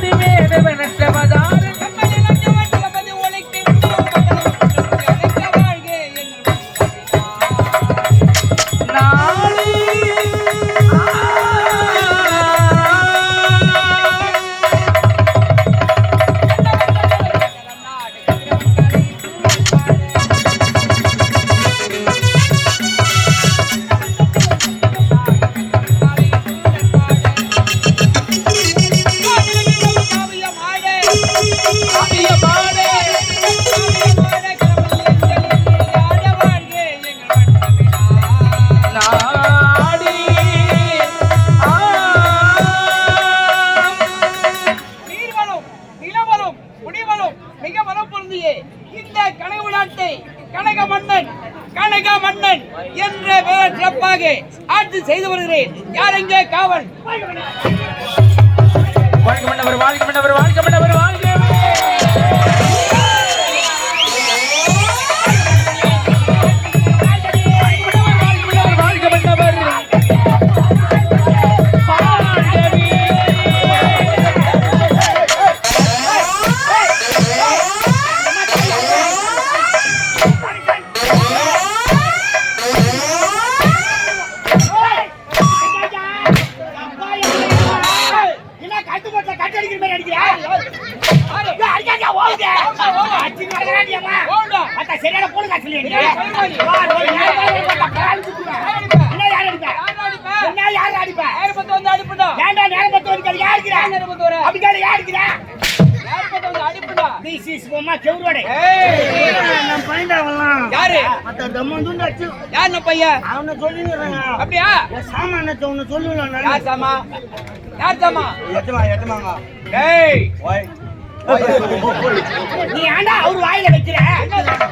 দিবে கட்டு போட்ட கட்டு அடிக்கிற மாதிரி அடிக்கிறா? ஏய், அடிக்காதீங்க, ஓடுங்க. அடிச்சு நடக்கிறாண்டியம்மா. ஓடுடா. அத்தா, சரியான போடு அடிப்பா? என்ன யார் அடிப்பா? அடிப்பா? என்ன யார் அடிப்பா? பத்து வந்து அடிப்புடா? ஏன்டா நேரம் பத்து வரைக்கும் யார் இருக்கிறா? யார் நேரம் பத்து வர? அப்படி யார் இருக்கிறா? This is பொம்மா செவுரோடை. ஏய், நான் பையன்டா அவன்லாம். யாரு? மத்த தம்மந்துண்டு அடிச்சு, யார் நம்ம பையன்? அவனை சொல்லிடுறாங்க. அப்படியா? என் சாமானத்தை உன்னை சொல்லுவேன் நான். யார் சாமா? யார் சாமா? எட்டுமா, எட்டுமாங்க. ஏய், நீ ஏன்டா அவர் வாயில வைக்கிற என்ன சொல்ற?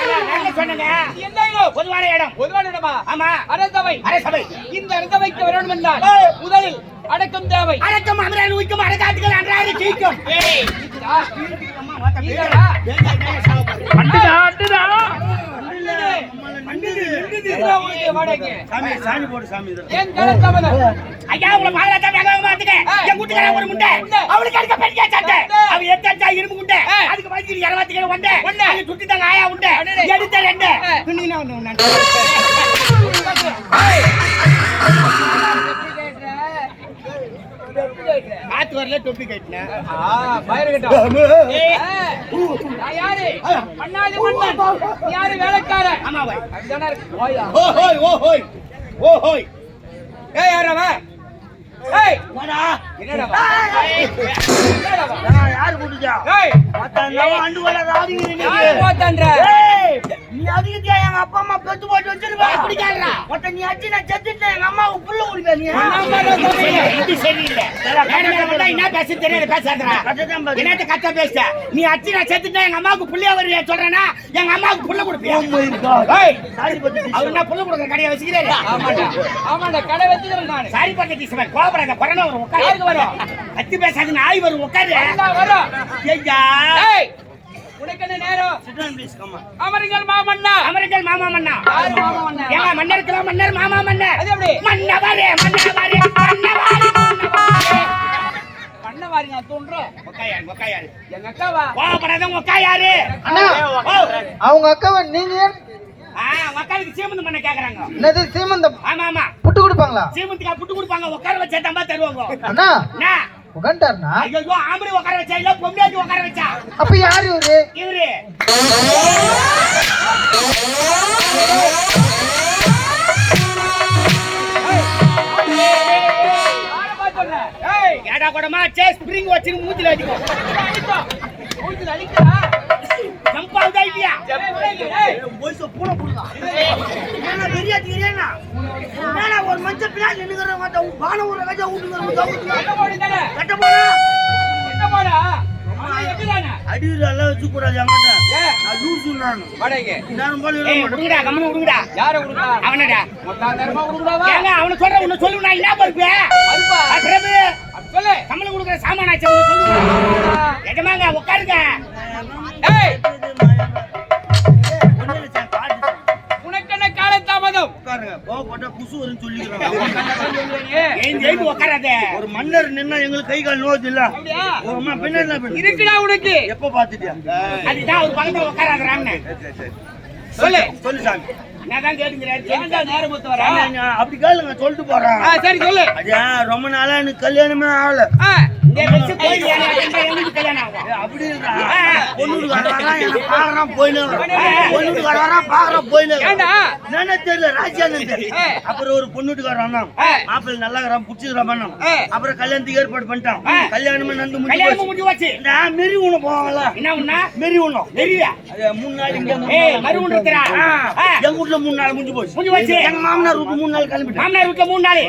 ஏன்டா, நான் சொன்னேங்க இது எந்த இடம்? பொதுவான இடம் பொதுவான இடமா? ஆமா அரசவை. அரசபை இந்த அரசவைக்கு வரணும் என்றால் முதலில் அடக்கம் தேவை. அடக்கம் அமரன் உயிக்கும் அடக்காட்டுகள் அன்றாறு அடடே. எடுத்த ரெண்டு ஆ. துணினா ஒண்ணு ஒண்ணு ஏய். எப்படி கேட்ற? காத்து வரல தொப்பி கட்டினேன் யாரு? வேலைக்காரன்? ஆமா பாய். ஓ ஹோய் ஓ ஹோய். ஓ ஹோய். ஏய், யாரு அவன்? ஏய், வாடா. என்னடா யாரு கூட்டுச்சா ஏய், அண்டு வர யாரு? நீ அதிகத்தியா எங்க அப்பா அம்மா பெத்து போட்டு வச்சிருப்பா? கேக்குறா ஒட்ட நீ அடிச்சு நான் செத்துட்டேன் எங்க அம்மாவுக்கு புள்ள குடிப்ப நீ. இது சரியில்லை. என்ன பேச தெரியல பேசாதடா. என்னத்த கத்த பேச நீ அடிச்சு நான் செத்துட்டேன் எங்க அம்மாவுக்கு புள்ளைய வருவியா சொல்றேனா எங்க அம்மாவுக்கு புள்ள கொடுப்பியா? ஏய், அவர் என்ன புள்ள கொடுக்க கடையை வச்சுக்கிறாரு? ஆமாண்டா, ஆமாண்டா, கடை வச்சுக்கிறேன் நானு. சாரி பக்கத்து சிவன் கோபுரம் கொரோனா வரும் உட்காரு வரும்? அத்தி பேசாது நாய் வரும் உட்காரு வரும். ஐயா மாமன்னா மாமா மன்னா யாரு மாமா மன்னா? ஏங்க மன்னர் மாமா மன்னர். அது எப்படி? மன்னவரே மன்னவரே மன்னவரே. மன்னவரே நான் தோன்றோம் ஒக்காயாரு ஒக்காயாரு எங்க அக்காவா? கோபப்படாதவங்க ஒக்காயாரு அண்ணா ஓ. அவங்க அக்காவை நீங்க ஏன் ஆ ஒக்காலுக்கு சீமந்தம் பண்ண கேக்குறாங்க. என்னது சீமந்தம்? ஆமா ஆமா. புட்டு கொடுப்பாங்களா? சீமந்துக்கா புட்டு கொடுப்பாங்க. உட்கார வச்சா தம்பா தருவாங்க. அண்ணா. என்ன உட்காந்துட்டாருண்ணா ஐயோ ஆம்பளை உட்கார வச்சா இல்ல பொம்மையாச்சு உட்கார வச்சா அப்ப யாரு இவரு ஏடா கூடமா சே ஸ்ப்ரிங் வச்சு மூஞ்சில அடிக்கும். மூஞ்சில அடிக்கிறா? ஏய், போய்சோ பூனை புடுதா என்ன பெரிய தீரேனா என்னடா ஒரு மஞ்சள் பிளான் நின்னுங்கற மாட்ட பான ஊர வச்சா ஊட்டுங்கற என்ன போடு தானே? கட்ட போனா என்ன போடா? அவன் எப்படிதானே? அடியில எல்லாம் வச்சு கூடாது அங்கட்ட ஏய், நான் லூசு நானு வாடகைக்கு. நான் போல ஏய் உடுங்கடா கம்மன உடுங்கடா யாரை கொடுத்தா? அவனடா மொத்தாந்தாயிரமா கொடுக்கலாமா? ஏங்க அவன சொல்ற உன்ன சொல்லு நான் என்ன பருப்பு அருப்பா. பிரபு அப்படி சொல்லு. சம்பளம் கொடுக்குற சாமான் ஆச்சு உன்ன சொல்லுங்க எஜமாங்க உட்காருங்க ஏய், உட்காருங்க. வரும்னு எழுந்து உட்காராத? ஒரு மன்னர் நின்னா எங்களுக்கு கை கால் நோது இல்ல. பின்னாடி என்ன பண்ணு? இருக்குடா உனக்கு. எப்ப பாத்துட்டியா அதுதான் பக்கத்துல சொல்லு சொல்லு சாமி. நான் தான் கேட்டுங்கிறேன் ஏன்டா நேரம் ஒத்து வரா சாமி, நான் அப்படி கேளுங்க சொல்லிட்டு போறேன். ஆ, சரி சொல்லு. அது ரொம்ப நாளா எனக்கு கல்யாணமே ஆகல. இந்த வச்சு கல்யாணம் ஆகும். அப்படி வரான் என்ன பாக்குறான் போயினு பொண்ணுக்கு வரான் பாக்குறான் போயினு ஏன்டா என்னன்னு தெரியல ராஜான்னு தெரியல. அப்புறம் ஒரு பொண்ணுட்டுக்காரன் வந்தான் ஆ. மாப்பிள்ளை நல்லா இருக்கிறான் புடிச்சிருக்கான் பண்ணான் ஆ. அப்புறம் கல்யாணத்துக்கு ஏற்பாடு பண்ணிட்டான். கல்யாணமே நடந்து முடிஞ்சு கல்யாணமும் போச்சு. முடிஞ்சு போச்சு. நான் மெரி என்ன உண்ணா மெரி மூணு நாள் இங்க ஏய் மறு. எங்க வீட்டுல மூணு நாள் முடிஞ்சு போச்சு முடிஞ்சு போச்சு. எங்க மாமனார் வீட்டு மூணு நாள் மாமனார் வீட்டுல மூணு நாள்.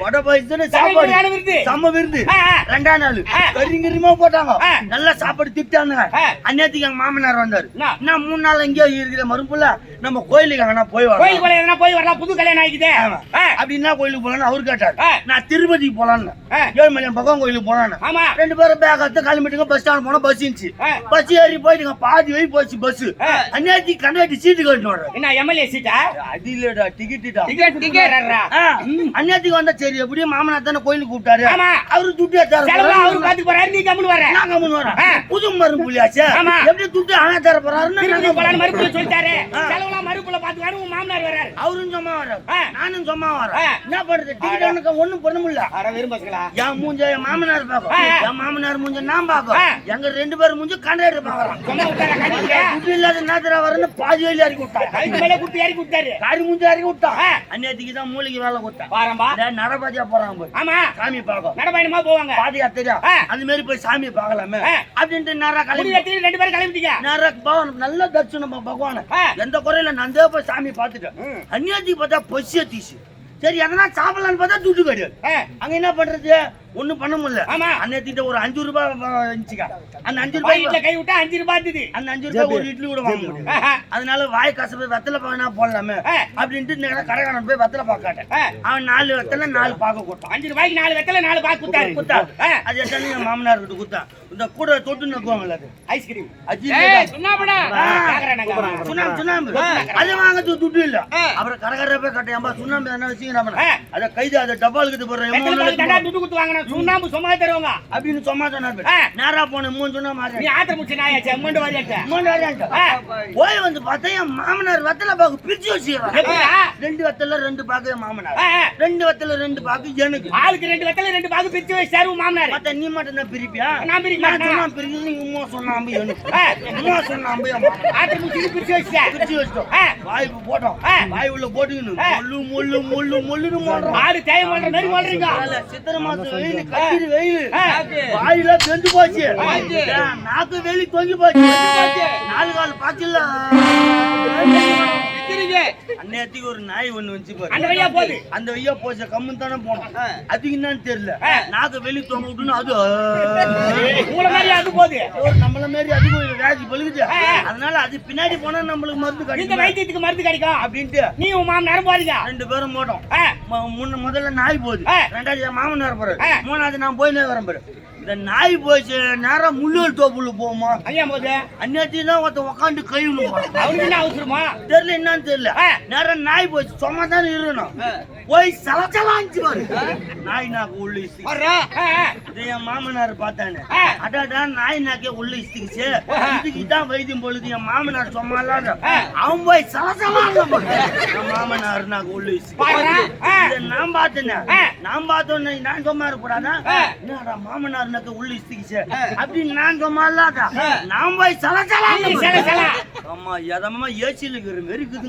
வடை பாயசம் சாப்பாடு. செம்ம விருந்து. ரெண்டாம் நாள் ஆ. கறிங்கரிமா போட்டாங்க. நல்லா சாப்பாடு திட்டானுங்க. அந்நேரத்துக்கு எங்க மாமனார் வந்தாரு? என்ன மூணு நாள் எங்கேயோ இருக்கிற மறுப்புல நம்ம கோயிலுக்கு அங்கே போய் கோயில் வரலாம் கோயில் எதனா போய் வரலாம். புது கல்யாணம் ஆகிக்குதே. அப்படின்னா கோயிலுக்கு போலான்னு அவரு கேட்டாரு. நான் திருப்பதிக்கு போலான்னு. ஏழுமலையம் பக்கம் கோயிலுக்கு போலான்னு. ஆமா. ரெண்டு பேரும் பேக் எடுத்து கிளம்பிட்டுங்க பஸ் ஸ்டாண்ட் போனா பஸ் இருந்துச்சு. பஸ் ஏறி போயிட்டுங்க பாதி வழி போச்சு பஸ். அந்நேரத்துக்கு கண்டாட்டி சீட்டு கட்டணும் என்ன எம்எல்ஏ சீட்டா அது இல்லடா டிக்கெட்டுடா டிக்கெட் டிக்கெட் அந்நேரத்துக்கு வந்தா சரி எப்படியும் மாமனார் தானே கோயிலுக்கு கூப்பிட்டாரு. அவரு துட்டு ஏத்தாரு அவரு பாத்துக்கு போறாரு நீ கம்முனு வர நாங்க முன் வரோம் ஆ. புது மருந்து புள்ளியாச்சே. எப்படி துட்டு ஆனா தர போறாருன்னு திருப்பதி நாங்க போலான்னு மறுப்புல உன் மாமனார் வராரு அவரும் சும்மா ஆ. நானும் சும்மா ஆ. வரேன் என்ன பண்றது? டிக்கெட் எனக்கு ஒண்ணும் பண்ண முடியல அட விரும்பங்களா என் மூஞ்ச என் மாமனார் பாக்கும். என் மாமனார் மூஞ்ச நான். பாக்கும் எங்க ரெண்டு பேரும் மூஞ்ச கண்டக்டர் பாக்குறான் சொன்ன விட்டாரா இல்லாத நேரத்துல வரன்னு பாதி வழி இறக்கி மேல குத்தி இறக்கி விட்டாரு. காரி மூஞ்ச இறக்கி. அந்நேரத்துக்கு தான் மூளைக்கு வேலை கொடுத்தான். பாரம்பா நடபாதியா போய் ஆமா. சாமி பார்க்கும். நடப்பயணமா போவாங்க. பாதியா தெரியும். அந்த மாதிரி போய் சாமி பார்க்கலாமே. அப்படின்ட்டு கிளம்பி வெட்டி ரெண்டு பேரும் கிளம்பிட்டீங்க? நேரா பகவான் நல்ல தரிசனம் பகவான. எந்த குறையில நான் தான் போய் சாமி பார்த்துட்டேன் ம். அந்நியாத்தி பார்த்தா பொசிய தீசு சரி எதனா சாப்பிடலான்னு பார்த்தா துட்டு கிடையாது. அங்க என்ன பண்றது ஒண்ணும் பண்ண முடியல. ஆமா. அந்நேரத்திட்ட ஒரு அஞ்சு ரூபாய் இருந்துச்சுக்கா. அந்த அஞ்சு வீட்டுல ரூபாய் கை விட்டா அஞ்சு ரூபாய் இருந்தது. அந்த அஞ்சு ரூபாய் ஒரு இட்லி கூட வாங்க முடியும். அதனால வாய் கசப்பு வெத்தலை பாக்கனா போடலாமே. அப்படின்ட்டு கடைக்காரன் போய் வெத்தலை பாக்காட்டேன். அவன் நாலு வெத்தலை நாலு பாக்க கொடுத்தான். அஞ்சு ரூபாய்க்கு நாலு வெத்தல நாலு பாக்கு குத்தாரு குத்தா ஆ. அது எத்தனை என் மாமனார் கிட்ட குத்தான் இந்த கூட தொட்டு நக்குவாங்கல்ல அது. ஐஸ்கிரீம் சுண்ணாம்படா. சுண்ணாம்பு சுண்ணாம்பு. அது வாங்கறது துட்டு இல்ல. அப்புறம் கடைக்காரர் போய் கட்டையாம்பா சுண்ணாம்பு என்ன வச்சுக்கிறேன். அத கைது அதை டபாலுக்கு போடுறேன் துட்டு குத்து வாங்கினா சுண்ணாம்பு சும்மா தருவாங்க. அப்படின்னு சும்மா சொன்னாரு. நேரா போன மூணு சொன்னா நீ மாறேன் ஆத்திர முடிச்சு நாயாச்சு அம்மண்டு வாரியாட்ட போய் வந்து பார்த்தா என் மாமனார் வெத்தலை பாக்கு பிரிச்சு எப்படிடா? ரெண்டு வெத்தல ரெண்டு பாக்கு மாமனார். ரெண்டு வெத்தல ரெண்டு பாக்கு எனக்கு. ஆளுக்கு ரெண்டு வெத்தல ரெண்டு பாக்கு பிரிச்சு வச்சாரு மாமனார். பார்த்தா நீ மட்டும் தான் பிரிப்பியா? நான் பிரிக்க மாட்டேன். பிரிக்கிறது நீ உமா சொன்ன அம்பு எனக்கு. ஆ. உமா சொன்ன அம்பு என் மாமனார். ஆத்திர முடிச்சு பிரிச்சு வச்சிட்ட பிரிச்சு வச்சிட்டோம். ஆ. வாய் போட்டோம். வாய் உள்ள போட்டுக்கணும். முள்ளு முள்ளு முள்ளு முள்ளுன்னு போடுறோம் ஆடு தேய மாட்டற மாதிரி சித்திரை மாசம் வெயில் கத்திரி வெயில். வாயில வெந்து போச்சு. நாக்கு வெளி தொங்கி போச்சு. நாலு கால் பாய்ச்சல? விக்கிறீங்க அந்நேரத்துக்கு ஒரு நாய் ஒண்ணு வந்துச்சு பாரு. அந்த வழியா போகுது. அந்த வையா போச்ச. கம்மன் தானே போனோம். அதுக்கு என்னன்னு தெரியல. நாக்கு வெளி தொங்க விட்டுன்னு அது உங்கள மாதிரி அது போகுது. ஒரு நம்மள மாதிரி ஒரு வியாதி பழுகுது. அதனால அது பின்னாடி போனா நம்மளுக்கு மருந்து இந்த கிடைக்கும் வைத்தியத்துக்கு மருந்து கிடைக்கும். அப்படின்ட்டு. நீ உன் மாமனாரும் போறீங்க ரெண்டு பேரும் போட்டோம் முன்ன முதல்ல நாய் போகுது. ரெண்டாவது மாமனார் போறாரு. ஆ. மூணாவது நான் போயினே வரேன் பாரு. இந்த நாய் போச்சு நேரா முள்ளுவல் தோப்புல போகுமா ஐயா போது அந்நேரத்துக்கு தான் ஒருத்தன் உக்காந்து கழுவணும். அவனுக்கு என்ன அவசரமா? தெரியல என்னன்னு தெரியல. ஆ. நேரா நாய் போச்சு சும்மா தான் இருக்கணும் போய் சலச்சலாஞ்சு பாரு. நாய் நாக்கு உள்ள. இது என் மாமனார் பார்த்தானே. அடாடா நாய் நாக்கே உள்ள இஸ்திக்குச்சு ஆ. இதுக்கு தான் வைத்தியம் பொழுது. என் மாமனார் ஆ. அவன் போய் சலச்சலாங்க என் மாமனார் நாக்கு உள்ள. இதை நான் பார்த்தேனே. நான் பார்த்தோன்னே நான் சும்மா இருக்கக்கூடாதா ஆ. என்னடா மாமனார்னாக்க உள்ள இஸ்திக்குச்சு அப்படின்னு நான் சும்மா இல்லாத நான் போய் சலச்சலாங்க நீ சல, சல. ஆமா எதமா ஏசியில் இருக்கிற மாதிரி. இருக்குது.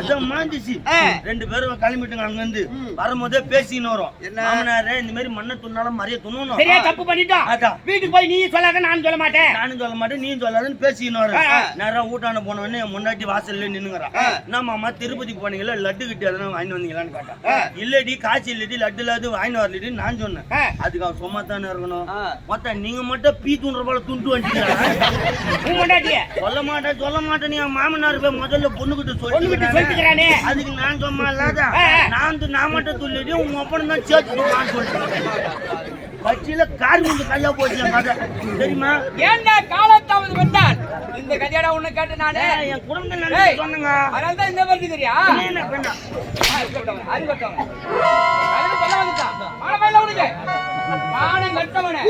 அதான். ரெண்டு பேரும் கிளம்பிட்டுங்க அங்க இருந்து வரும்போதே பேசின்னு வரும்? மாமனாரே இந்த மாதிரி மண்ணை துண்ணாலும் மறைய துண்ணணும். சரியா தப்பு பண்ணிட்டோம். அதான். வீட்டுக்கு போய் நீ சொல்லாத நான் சொல்ல மாட்டேன். நானும் சொல்ல மாட்டேன் நீயும் சொல்லாதுன்னு பேசின்னு வரும். நேரம் ஊட்டான போன உடனே என் முன்னாடி வாசல்ல நின்னுங்கிறான். என்ன மாமா திருப்பதிக்கு போனீங்களா? லட்டு கிட்ட எதனா வாங்கிட்டு வந்தீங்களான்னு கேட்டான். இல்லடி காய்ச்சி இல்லடி லட்டு இல்லாது வாங்கிட்டு வரலடி நான் சொன்னேன். அதுக்கு அவன் சும்மா தானே இருக்கணும். மொத்தம் நீங்க மட்டும் பீ தூண்டுற போல துண்டு கொண்டாட்டிய சொல்ல மாட்டேன் சொல்ல மாட்டேன் நீ மாமனார் போய் முதல்ல பொண்ணுகிட்ட பொண்ணுகிட்ட சொல்லி சொல்லிக்கிறானே அதுக்கு நான் இல்லாத ஆ. நான் வந்து நான் மட்டும் சொல்லிட்டு உங்க ஒப்பனம் தான் சேர்த்து நான் சொல்லிட்டேன். கட்சியில கார் முந்து கையா போச்சு என் கதை தெரியுமா? ஏன்டா காலத்தாவது வந்தால்? இந்த கதையோட உன்னை கேட்டு நானு. என் நடந்து சொன்னங்க? அதனால தான் இந்த மாதிரி தெரியா என்ன பண்ணா வந்துட்டான். உனக்கு. மானம் கெட்டவனே.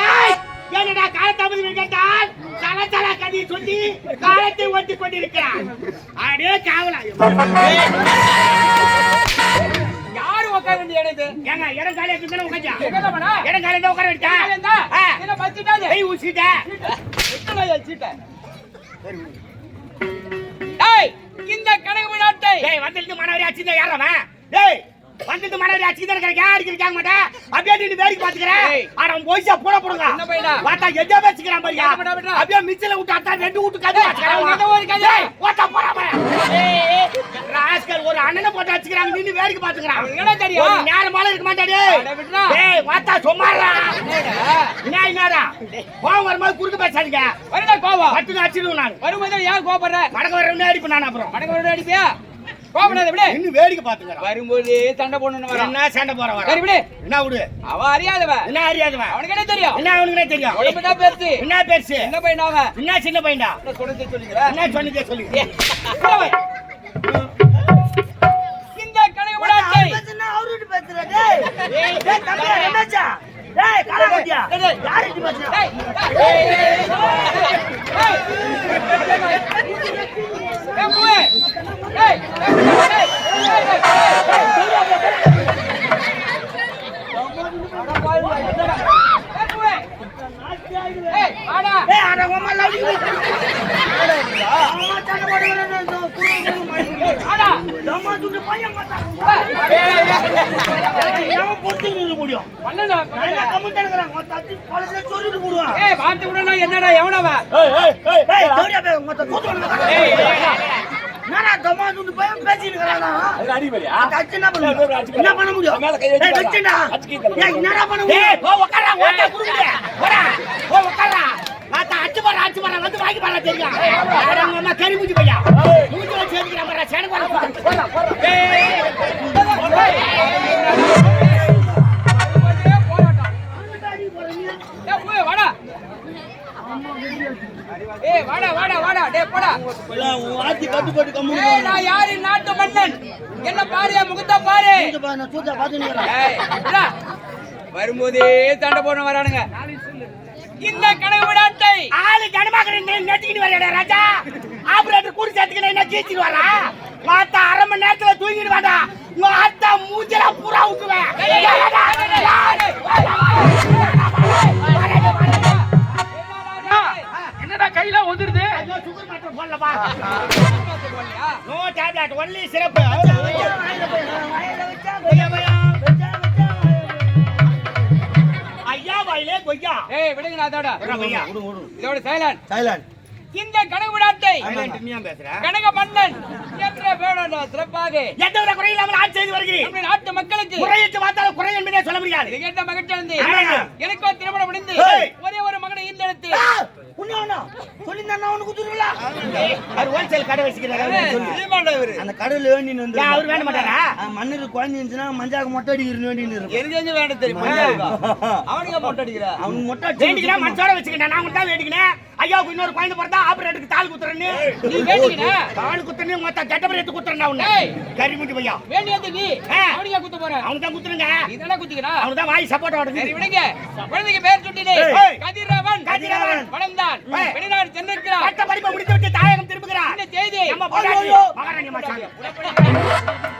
ஏய், என்னடா காலத்தாமதம் கேட்டால்? தல தல கதி சொல்லி காலத்தை ஓட்டிக் கொண்டிருக்கிறான் அடே காவலா யாரு உட்கார வேண்டிய இது? ஏங்க இடம் காலியா இருக்குன்னு போனா? இடம் காலியா உட்கார ஆ. என்ன பத்துட்டாது? கை ஊசிட்ட சீட்டை? இந்த கனவு நாட்டை வந்துட்டு மனவரி அடிச்சுதான் யாரவன் டேய் வந்துட்டு மனவரி அடிச்சுதான் இருக்கிற யார் இருக்காங்க மாட்டேன் அப்படியே நின்னு வேடிக்கை பாத்துக்கிறேன் ஏய். ஆனா போய்ச்சா போட போடுங்க? பார்த்தா எஜா வச்சுக்கிறான் பாரியா? அப்படியே மிச்சல விட்டு அத்தா ரெண்டு விட்டு கதை? ஓட்ட போறா ராஸ்கல் ஒரு அண்ணனை போட்டு வச்சுக்கிறாங்க நின்னு வேடிக்கை பாத்துக்கிறான் என்ன தெரியும்? ஒரு நேரம் மேல இருக்க மாட்டாடே. டேய் வாத்தா சும்மாடா? என்ன என்னடா கோவம் வரும்போது குறுக்க பேசாதீங்க வருடா கோவம். பட்டுன்னு அடிச்சிடுவேன் நான் வரும்போது ஏன் கோபப்படுற? மடக்க வரவனே அடிப்பேன் நான் அப்புறம் மடக்க வருடா அடிப்பியா? கோபப்படாத, விடு. இன்னும் வேடிக்கை பாத்துக்கிறேன் வரும்போது சண்டை போடணும்னு வரான். என்ன சண்டை போற வர? சரி, விடு. என்ன விடு? அவ அறியாதவ. என்ன அறியாதவன் அவனுக்கு என்ன தெரியும்? என்ன அவனுக்கு தெரியும்? உடம்புதான் பெருசு என்ன பெருசு என்ன பையன் அவன் என்ன சின்ன பையன்டா? என்ன சொல்லுது சொல்லிக்கிற என்ன சொன்னதே சொல்லி இந்த தம்பி என்னாச்சா டேய் பேசுற டேய், டேய், டேய், டேய். ஏய், பூவே. டேய், டேய், டேய், டேய், டேய், டேய். ஏய், பூவே. ஏய், வாடா. டேய் அட உம்மா லவுடி அம்மா சண்டை போடுறேன் வாடா. அம்மா துண்டு பையன் பார்த்தா ஏய், ஏய், ஏய். எவன் பொறுத்து நின்று முடியும் பண்ணல, நான் என்ன பண்ணல. கம்முன்னு இருக்கிறேன் மொத்த அத்தி பழசே சொல்லிட்டு போடுவான் ஏய், பார்த்து விடணும், என்னடா வந்து என்னடா தம்மா துண்டு பையன் பேசிட்டு இருக்கறானா அடிச்சு என்ன பண்ண என்ன பண்ண முடியும்? டேய் வெச்சுடா ஏய் என்னடா பண்ண டேய் முடியும்? போ உட்காரா ஓட்ட குடுங்க உட்காரா மாத்தா அச்சு போற அச்சு போற வந்து வாங்கி பாடா தெரியும்? உங்க அம்மா கறி மூஞ்சி பையா மூஞ்சி வச்சு ஏத்திக்கிறா பாரா சேன ஆத்தி கட்டுப்பட்டு ஏய், நான் யாரு நாட்டு மன்னன் என்ன பாரு முகத்தை பாரு. வரும்போதே சண்டை போட வரானுங்க இந்த கனவு விடாட்டை ஆளு கனமாக நெட்டிக்கிட்டு வரடா ராஜா ஆபரேட்டர் கூடி சேர்த்துக்கிட்டு என்ன ஜெயிச்சிட்டு வரா மாத்தா அரை மணி நேரத்துல தூங்கிட்டு வாடா உங்க அத்தா மூஞ்சில பூரா விட்டுவேன் சுகர் மாத்திரை போடலப்பா நோ டேப்லெட் ஒன்லி சிறப்பு ஐயா வாயிலே கொய்யா. ஏய் விடுங்க அதோட. இதோட சைலண்ட் சைலண்ட் இந்த கனவு விடாட்டை நீ பேசுற? கனக மன்னன் என்ற பேரோட சிறப்பாக. எந்த வித குறை இல்லாமல் ஆட்சி செய்து வருகிறேன். நாட்டு மக்களுக்கு. குறையிட்டு பார்த்தாலும் குறை என்பதே சொல்ல முடியாது. கேட்ட மகிழ்ச்சி. எனக்கோ திருமணம் முடிந்து. ஒரே ஒரு மகனை ஈந்தெடுத்து. சொல்லியிருந்தா அவனுக்கு குத்துருங்களா அவர் ஹோல்சேல் கடை வச்சுக்கிறாரு அந்த கடவுள் வேண்டி வந்து அவர் வேண்ட மாட்டாரா? மண்ணுக்கு குழந்தை இருந்துச்சுன்னா மஞ்சாக்கு மொட்டை அடிக்கிறது இருக்கும் எனக்கு தெரிஞ்சு வேண்டாம் தெரியும் அவனுக்கு மொட்டை அடிக்கிற? அவனுக்கு மொட்டை அடிச்சு வேண்டிக்கிறேன் மனசோட வச்சுக்கிட்டேன் நான் மட்டும் தான் வேண்டிக்கினேன். ஐயாவுக்கு இன்னொரு குழந்தை பிறந்தா ஆபரேட்டருக்கு தால் குத்துறேன்னு. நீ வேண்டிக்கிற. தால் குத்துறேன்னு மொத்த கெட்டபடி எடுத்து குத்துறேன் ஏய். கறி முட்டி பையா. வேண்டியது நீ. அவனுக்கே குத்த போற. அவனுக்கு தான் குத்துருங்க இதெல்லாம் குத்திக்கிறா? அவனுக்கு தான் வாய் சப்போர்ட் சரி ஓடுது விடுங்க. குழந்தைக்கு பேர் சுட்டினே. கதிரவன். கதிரவன். வளர்ந்தான். வெளிநாடு சென்றிருக்கிறான். பட்ட படிப்பை முடித்து விட்டு தாயகம் திரும்புகிறான். இந்த செய்தி? நம்ம ஐயோ. மகாராணி சாமி.